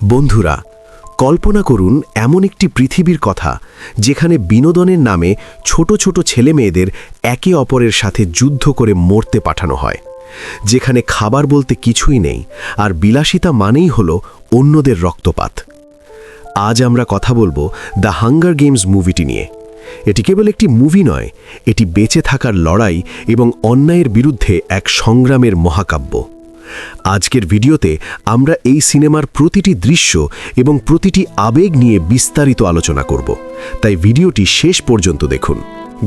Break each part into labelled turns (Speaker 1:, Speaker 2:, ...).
Speaker 1: বন্ধুরা, কল্পনা করুন এমন একটি পৃথিবীর কথা যেখানে বিনোদনের নামে ছোট ছোট ছেলে মেয়েদের একে অপরের সাথে যুদ্ধ করে মরতে পাঠানো হয়, যেখানে খাবার বলতে কিছুই নেই আর বিলাসিতা মানেই হল অন্যদের রক্তপাত। আজ আমরা কথা বলব দ্য হাঙ্গার গেমস মুভিটি নিয়ে। এটি কেবল একটি মুভি নয়, এটি বেঁচে থাকার লড়াই এবং অন্যায়ের বিরুদ্ধে এক সংগ্রামের মহাকাব্য। আজকের ভিডিওতে আমরা এই সিনেমার প্রতিটি দৃশ্য এবং প্রতিটি আবেগ নিয়ে বিস্তারিত আলোচনা করব। তাই ভিডিওটি শেষ পর্যন্ত দেখুন।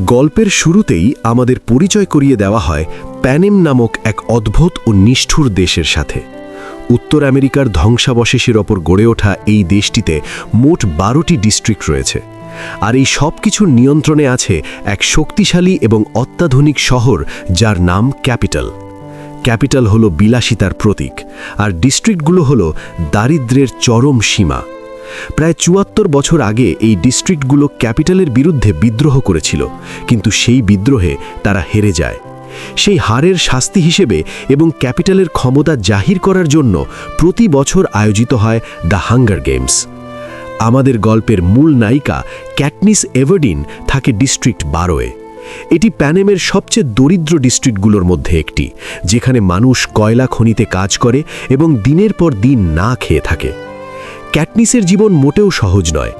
Speaker 1: গল্পের শুরুতেই আমাদের পরিচয় করিয়ে দেওয়া হয় প্যানেম নামক এক অদ্ভুত ও নিষ্ঠুর দেশের সাথে। উত্তর আমেরিকার ধ্বংসাবশেষের ওপর গড়ে ওঠা এই দেশটিতে মোট বারোটি ডিস্ট্রিক্ট রয়েছে। আর এই সব কিছুর নিয়ন্ত্রণে আছে এক শক্তিশালী এবং অত্যাধুনিক শহর যার নাম ক্যাপিটাল। ক্যাপিটাল হলো বিলাসিতার প্রতীক, আর ডিস্ট্রিক্টগুলো হলো দারিদ্র্যের চরম সীমা। প্রায় চুয়াত্তর বছর আগে এই ডিস্ট্রিক্টগুলো ক্যাপিটালের বিরুদ্ধে বিদ্রোহ করেছিল, কিন্তু সেই বিদ্রোহে তারা হেরে যায়। সেই হারের শাস্তি হিসেবে এবং ক্যাপিটালের ক্ষমতা জাহির করার জন্য প্রতি বছর আয়োজিত হয় দ্য হাঙ্গার গেমস। আমাদের গল্পের মূল নায়িকা ক্যাটনিস এভারডিন থাকে ডিস্ট্রিক্ট বারোয়ে। এটি প্যানেমের সবচেয়ে দরিদ্র ডিস্ট্রিক্টগুলোর মধ্যে একটি, যেখানে মানুষ কয়লা খনিতে কাজ করে এবং দিনের পর দিন না খেয়ে থাকে। ক্যাটনিসের জীবন মোটেও সহজ নয়।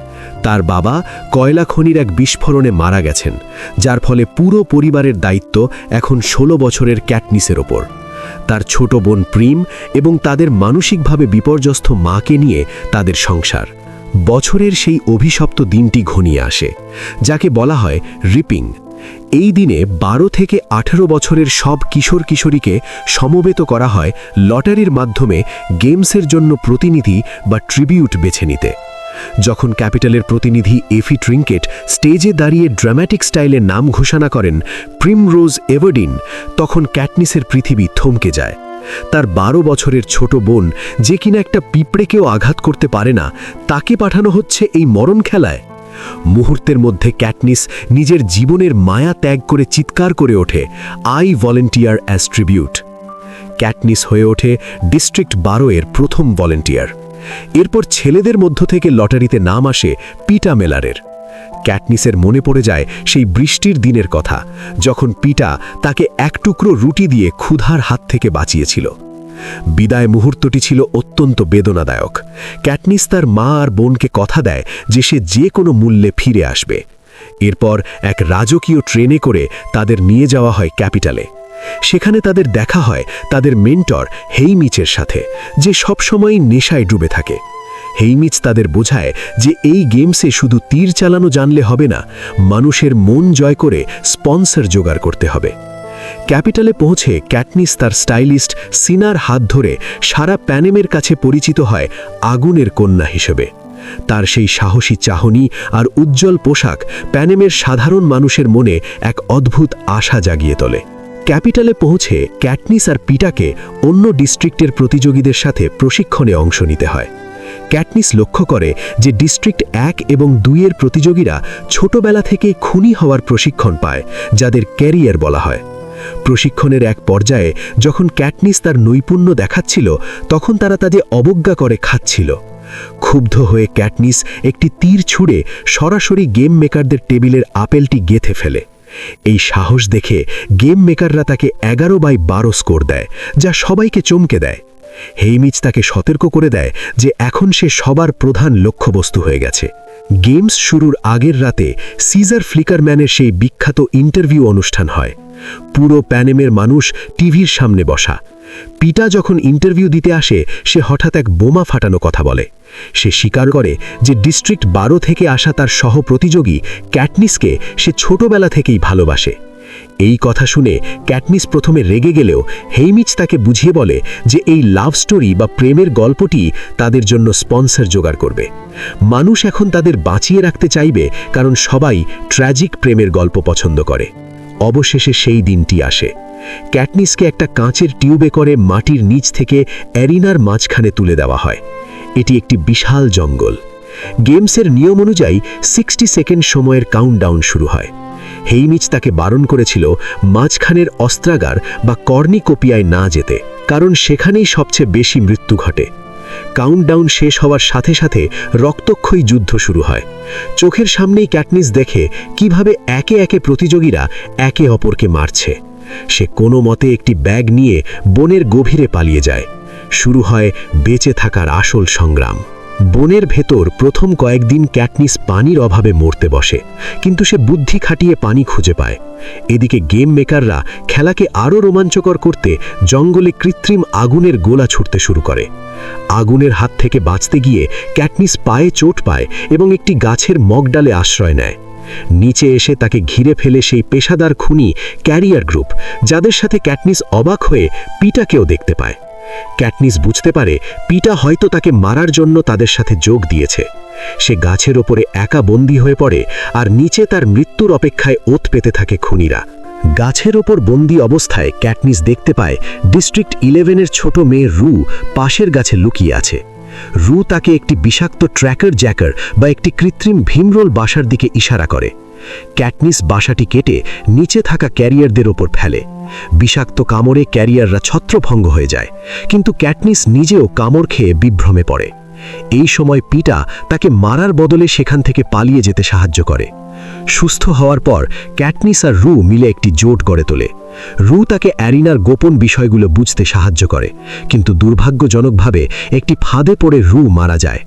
Speaker 1: তার বাবা কয়লা খনির এক বিস্ফোরণে মারা গেছেন, যার ফলে পুরো পরিবারের দায়িত্ব এখন ১৬ বছরের ক্যাটনিসের ওপর। তার ছোট বোন প্রিম এবং তাদের মানসিকভাবে বিপর্যস্ত মাকে নিয়ে তাদের সংসার। বছরের সেই অভিশপ্ত দিনটি ঘনিয়ে আসে, যাকে বলা হয় রিপিং। এই দিনে বারো থেকে আঠেরো বছরের সব কিশোর কিশোরীকে সমবেত করা হয় লটারির মাধ্যমে গেমসের জন্য প্রতিনিধি বা ট্রিবিউট বেছে নিতে। যখন ক্যাপিটালের প্রতিনিধি এফি ট্রিঙ্কেট স্টেজে দাঁড়িয়ে ড্রামাটিক স্টাইলে নাম ঘোষণা করেন প্রিমরোজ এভারডিন, তখন ক্যাটনিসের পৃথিবী থমকে যায়। তার বারো বছরের ছোট বোন যে কিনা একটা পিঁপড়েকেও আঘাত করতে পারে না, তাকে পাঠানো হচ্ছে এই মরণ খেলায়। মুহূর্তের মধ্যে ক্যাটনিস নিজের জীবনের মায়া ত্যাগ করে চিৎকার করে ওঠে I volunteer as tribute Katniss হয়ে ওঠে ডিস্ট্রিক্ট বারো এর প্রথম ভলেন্টিয়ার এরপর ছেলেদের মধ্য থেকে লটারিতে নাম আসে পিটা মেলারের ক্যাটনিসের মনে পড়ে যায় সেই বৃষ্টির দিনের কথা, যখন পিটা তাকে এক টুকরো রুটি দিয়ে ক্ষুধার হাত থেকে বাঁচিয়েছিল। বিদায় মুহূর্তটি ছিল অত্যন্ত বেদনাদায়ক। ক্যাটনিস তার মা আর বোনকে কথা দেয় যে সে যে কোনো মূল্যে ফিরে আসবে। এরপর এক রাজকীয় ট্রেনে করে তাদের নিয়ে যাওয়া হয় ক্যাপিটালে। সেখানে তাদের দেখা হয় তাদের মেন্টর হেইমিচের সাথে, যে সবসময়ই নেশায় ডুবে থাকে। হেইমিচ তাদের বোঝায় যে এই গেমসে শুধু তীর চালানো জানলে হবে না, মানুষের মন জয় করে স্পন্সর জোগাড় করতে হবে। ক্যাপিটালে পৌঁছে ক্যাটনিস তার স্টাইলিস্ট সিনার হাত ধরে সারা প্যানেমের কাছে পরিচিত হয় আগুনের কন্যা হিসেবে। তার সেই সাহসী চাহনি আর উজ্জ্বল পোশাক প্যানেমের সাধারণ মানুষের মনে এক অদ্ভুত আশা জাগিয়ে তোলে। ক্যাপিটালে পৌঁছে ক্যাটনিস আর পিটাকে অন্য ডিস্ট্রিক্টের প্রতিযোগীদের সাথে প্রশিক্ষণে অংশ নিতে হয়। ক্যাটনিস লক্ষ্য করে যে ডিস্ট্রিক্ট এক এবং দুইয়ের প্রতিযোগীরা ছোটবেলা থেকে খুনি হওয়ার প্রশিক্ষণ পায়, যাদের ক্যারিয়ার বলা হয়। প্রশিক্ষণের এক পর্যায়ে যখন ক্যাটনিস তার নৈপুণ্য দেখাচ্ছিল, তখন তারা তাদের অবজ্ঞা করে খাচ্ছিল। ক্ষুব্ধ হয়ে ক্যাটনিস একটি তীর ছুঁড়ে সরাসরি গেম মেকারদের টেবিলের আপেলটি গেথে ফেলে। এই সাহস দেখে গেম মেকাররা তাকে এগারো বাই বারো স্কোর দেয়, যা সবাইকে চমকে দেয়। হেইমিচ তাকে সতর্ক করে দেয় যে এখন সে সবার প্রধান লক্ষ্যবস্তু হয়ে গেছে। গেমস শুরুর আগের রাতে সিজার ফ্লিকারম্যানের সেই বিখ্যাত ইন্টারভিউ অনুষ্ঠান হয়। পুরো প্যানেমের মানুষ টিভির সামনে বসা। পিটা যখন ইন্টারভিউ দিতে আসে, সে হঠাৎ এক বোমা ফাটানো কথা বলে। সে স্বীকার করে যে ডিস্ট্রিক্ট বারো থেকে আসা তার সহ প্রতিযোগী ক্যাটনিসকে সে ছোটবেলা থেকেই ভালোবাসে। এই কথা শুনে ক্যাটনিস প্রথমে রেগে গেলেও হেইমিচ তাকে বুঝিয়ে বলে যে এই লাভ স্টোরি বা প্রেমের গল্পটি তাদের জন্য স্পন্সর জোগাড় করবে। মানুষ এখন তাদের বাঁচিয়ে রাখতে চাইবে কারণ সবাই ট্র্যাজিক প্রেমের গল্প পছন্দ করে। অবশেষে সেই দিনটি আসে। ক্যাটনিসকে একটা কাঁচের টিউবে করে মাটির নিচ থেকে অ্যারিনার মাঝখানে তুলে দেওয়া হয়। এটি একটি বিশাল জঙ্গল। গেমসের নিয়ম অনুযায়ী সিক্সটি সেকেন্ড সময়ের কাউন্টডাউন শুরু হয়। হেইমিচ তাকে বারণ করেছিল মাঝখানের অস্ত্রাগার বা কর্নিকোপিয়ায় না যেতে, কারণ সেখানেই সবচেয়ে বেশি মৃত্যু ঘটে। কাউন্টডাউন শেষ হওয়ার সাথে সাথে রক্তক্ষয়ী যুদ্ধ শুরু হয়। চোখের সামনেই ক্যাটনিস দেখে কীভাবে একে একে প্রতিযোগীরা একে অপরকে মারছে। সে কোনো মতে একটি ব্যাগ নিয়ে বনের গভীরে পালিয়ে যায়। শুরু হয় বেঁচে থাকার আসল সংগ্রাম। বনের ভেতর প্রথম কয়েকদিন ক্যাটনিস পানির অভাবে মরতে বসে, কিন্তু সে বুদ্ধি খাটিয়ে পানি খুঁজে পায়। এদিকে গেম মেকাররা খেলাকে আরও রোমাঞ্চকর করতে জঙ্গলে কৃত্রিম আগুনের গোলা ছুটতে শুরু করে। আগুনের হাত থেকে বাঁচতে গিয়ে ক্যাটনিস পায়ে চোট পায় এবং একটি গাছের মগডালে আশ্রয় নেয়। নিচে এসে তাকে ঘিরে ফেলে সেই পেশাদার খুনি ক্যারিয়ার গ্রুপ, যাদের সাথে ক্যাটনিস অবাক হয়ে পিটাকেও দেখতে পায়। ক্যাটনিস বুঝতে পারে পিটা হয়তো তাকে মারার জন্য তাদের সাথে যোগ দিয়েছে। সে গাছের ওপরে একা বন্দী হয়ে পড়ে আর নিচে তার মৃত্যুর অপেক্ষায় ওত পেতে থাকে খুনিরা। গাছের ওপর বন্দি অবস্থায় ক্যাটনিস দেখতে পায় ডিস্ট্রিক্ট ইলেভেনের ছোট মেয়ে রু পাশের গাছে লুকিয়ে আছে। রু তাকে একটি বিষাক্ত ট্র্যাকার জ্যাকার বা একটি কৃত্রিম ভীমরোল বাসার দিকে ইশারা করে। ক্যাটনিস বাসাটি কেটে নিচে থাকা ক্যারিয়ারদের ওপর ফেলে। বিষাক্ত কামড়ে ক্যারিয়াররা ছত্রভঙ্গ হয়ে যায়, কিন্তু ক্যাটনিস নিজেও কামড় খেয়ে বিভ্রমে পড়ে। এই সময় পিটা তাকে মারার বদলে সেখান থেকে পালিয়ে যেতে সাহায্য করে। সুস্থ হওয়ার পর ক্যাটনিস আর রু মিলে একটি জোট গড়ে তোলে। রু তাকে অ্যারিনার গোপন বিষয়গুলো বুঝতে সাহায্য করে, কিন্তু দুর্ভাগ্যজনকভাবে একটি ফাঁদে পড়ে রু মারা যায়।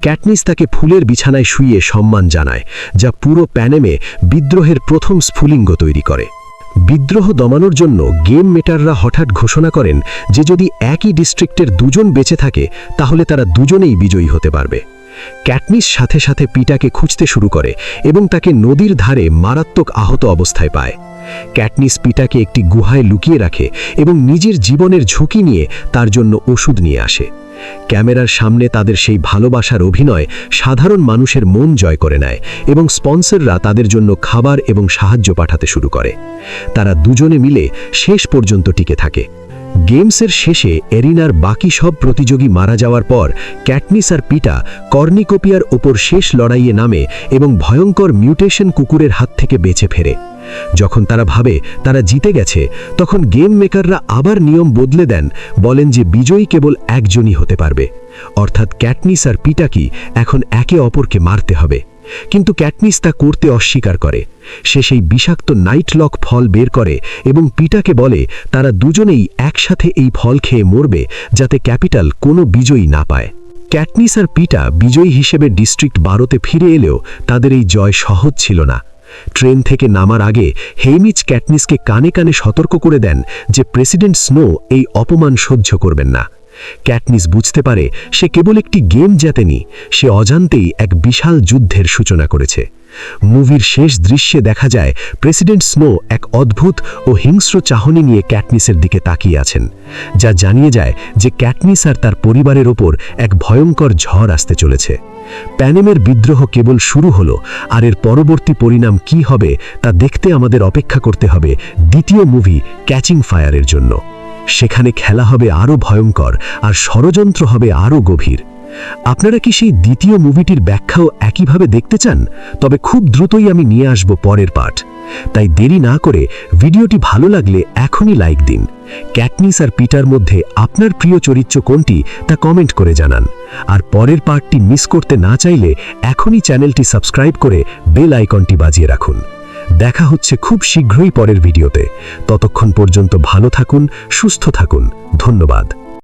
Speaker 1: ক্যাটনিস তাকে ফুলের বিছানায় শুইয়ে সম্মান জানায়, যা পুরো প্যানেমে বিদ্রোহের প্রথম স্ফুলিঙ্গ তৈরি করে। বিদ্রোহ দমানোর জন্য গেম মেটাররা হঠাৎ ঘোষণা করেন যে যদি একই ডিস্ট্রিক্টের দুজন বেঁচে থাকে, তাহলে তারা দুজনেই বিজয়ী হতে পারবে। ক্যাটনিস সাথে সাথে পিটাকে খুঁজতে শুরু করে এবং তাকে নদীর ধারে মারাত্মক আহত অবস্থায় পায়। ক্যাটনিস পিটাকে একটি গুহায় লুকিয়ে রাখে এবং নিজের জীবনের ঝুঁকি নিয়ে তার জন্য ওষুধ নিয়ে আসে। ক্যামেরার সামনে তাদের সেই ভালোবাসার অভিনয় সাধারণ মানুষের মন জয় করে নেয় এবং স্পন্সররা তাদের জন্য খাবার এবং সাহায্য পাঠাতে শুরু করে। তারা দুজনে মিলে শেষ পর্যন্ত টিকে থাকে। গেমসের শেষে এরিনার বাকি সব প্রতিযোগী মারা যাওয়ার পর ক্যাটনিস আর পিটা কর্নিকোপিয়ার ওপর শেষ লড়াইয়ে নামে এবং ভয়ঙ্কর মিউটেশন কুকুরের হাত থেকে বেঁচে ফেরে। যখন তারা ভাবে তারা জিতে গেছে, তখন গেম মেকাররা আবার নিয়ম বদলে দেন, বলেন যে বিজয়ী কেবল একজনই হতে পারবে। অর্থাৎ ক্যাটনিস আর পিটাকি এখন একে অপরকে মারতে হবে। কিন্তু ক্যাটনিস তা করতে অস্বীকার করে। সে সেই বিষাক্ত নাইট লক ফল বের করে এবং পিটাকে বলে, তারা দুজনেই একসাথে এই ফল খেয়ে মরবে, যাতে ক্যাপিটাল কোনো বিজয়ী না পায়। ক্যাটনিস আর পিটা বিজয়ী হিসেবে ডিস্ট্রিক্ট বারোতে ফিরে এলেও তাদের এই জয় সহজ ছিল না। ট্রেন থেকে নামার আগে হেইমিচ ক্যাটনিসকে কানে কানে সতর্ক করে দেন যে প্রেসিডেন্ট স্নো এই অপমান সহ্য করবেন না। ক্যাটনিস বুঝতে পারে সে কেবল একটি গেম জেতেনি সে অজান্তেই এক বিশাল যুদ্ধের সূচনা করেছে। মুভির শেষ দৃশ্যে দেখা যায়, প্রেসিডেন্ট স্নো এক অদ্ভুত ও হিংস্র চাহনি নিয়ে ক্যাটনিসের দিকে তাকিয়ে আছেন, যা জানিয়ে যায় যে ক্যাটনিস আর তার পরিবারের ওপর এক ভয়ঙ্কর ঝড় আসতে চলেছে। প্যানেমের বিদ্রোহ কেবল শুরু হলো, আর এর পরবর্তী পরিণাম কি হবে তা দেখতে আমাদের অপেক্ষা করতে হবে দ্বিতীয় মুভি ক্যাচিং ফায়ারের জন্য। সেখানে খেলা হবে আরও ভয়ঙ্কর আর ষড়যন্ত্র হবে আরও গভীর। আপনারা কি সেই দ্বিতীয় মুভিটির ব্যাখ্যাও একইভাবে দেখতে চান? তবে খুব দ্রুতই আমি নিয়ে আসব পরের পার্ট তাই দেরি না করে ভিডিওটি ভালো লাগলে এখনই লাইক দিন। ক্যাটনিস আর পিটার মধ্যে আপনার প্রিয় চরিত্র কোনটি তা কমেন্ট করে জানান। আর পরের পার্টটি মিস করতে না চাইলে এখনই চ্যানেলটি সাবস্ক্রাইব করে বেল আইকনটি বাজিয়ে রাখুন। দেখা হচ্ছে খুব শীঘ্রই পরের ভিডিওতে। ততক্ষণ পর্যন্ত ভালো থাকুন সুস্থ থাকুন। ধন্যবাদ।